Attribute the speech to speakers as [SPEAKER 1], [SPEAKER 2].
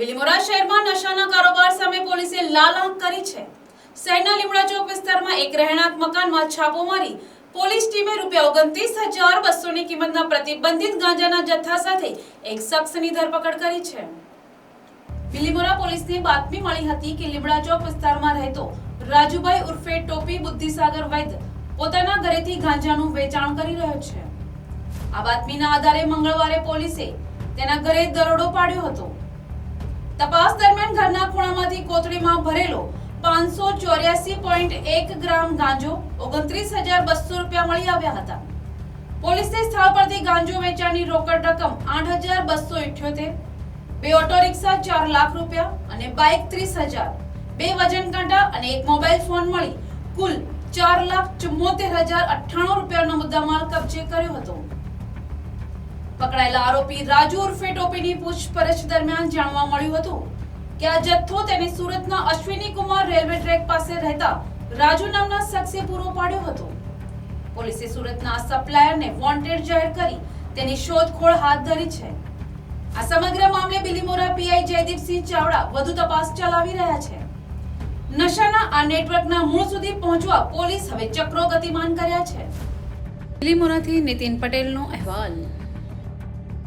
[SPEAKER 1] બિલીમોરા શહેરમાં નશાના કારોબાર સામે પોલીસે લાલ આંખ કરી છે. શહેરના લીમડા ચોક વિસ્તારમાં એક રહેણાંક મકાનમાં છાપો મારી પોલીસ ટીમે રૂપિયા ઓગણત્રીસ હજાર બસોની કિંમતના પ્રતિબંધિત ગાંજાના જથ્થા સાથે એક શખ્સની ધરપકડ કરી છે. બિલીમોરા પોલીસને બાતમી મળી હતી કે લીમડા ચોક વિસ્તારમાં રહેતો રાજુભાઈ ઉર્ફે ટોપી બુદ્ધિસાગર વૈદ પોતાના ઘરેથી ગાંજાનું વેચાણ કરી રહ્યો છે. આ બાતમીના આધારે મંગળવારે પોલીસે તેના ઘરે દરોડો પાડ્યો હતો. તપાસ દરમિયાન ઘરના ખૂણામાંથી કોથળીમાં ભરેલો પાંચસો ચોર્યાસી પોઈન્ટ એક ગ્રામ ગાંજો ઓગણત્રીસ હજાર બસો રૂપિયા મળી આવ્યા હતા. પોલીસે સ્થળ પરથી ગાંજો વેચાણની રોકડ રકમ આઠ હજાર બસો ઇઠ્યોતેર, બે ઓટો રિક્ષા ચાર લાખ રૂપિયા અને બાઇક ત્રીસ હજાર, બે વજન કાંટા અને એક મોબાઈલ ફોન મળી કુલ ચાર લાખ ચુમ્મોતેર હજાર અઠ્ઠાણું રૂપિયાનો મુદ્દામાલ કબજે કર્યો હતો. પકડાયેલા આરોપી રાજુ ઉર્ફે ટોપીની પૂછપરછ દરમિયાન જાણવા મળ્યું હતું કે આ જથ્થો તેને સુરતના અશ્વિની કુમાર રેલવે ટ્રેક પાસે રહેતા રાજુ નામના શખ્સે પૂરો પાડ્યો હતો. પોલીસે સુરતના સપ્લાયરને વોન્ટેડ જાહેર કરી તેની શોધખોળ હાથ ધરી છે. આ સમગ્ર મામલે બિલીમોરા પીઆઈ જયદીપસિંહ ચાવડા વધુ તપાસ ચલાવી રહ્યા છે. નશાના આ નેટવર્કના મૂળ સુધી પહોંચવા પોલીસ હવે ચક્રો ગતિમાન કર્યા છે. બિલીમોરાથી નીતિન પટેલનો અહેવાલ.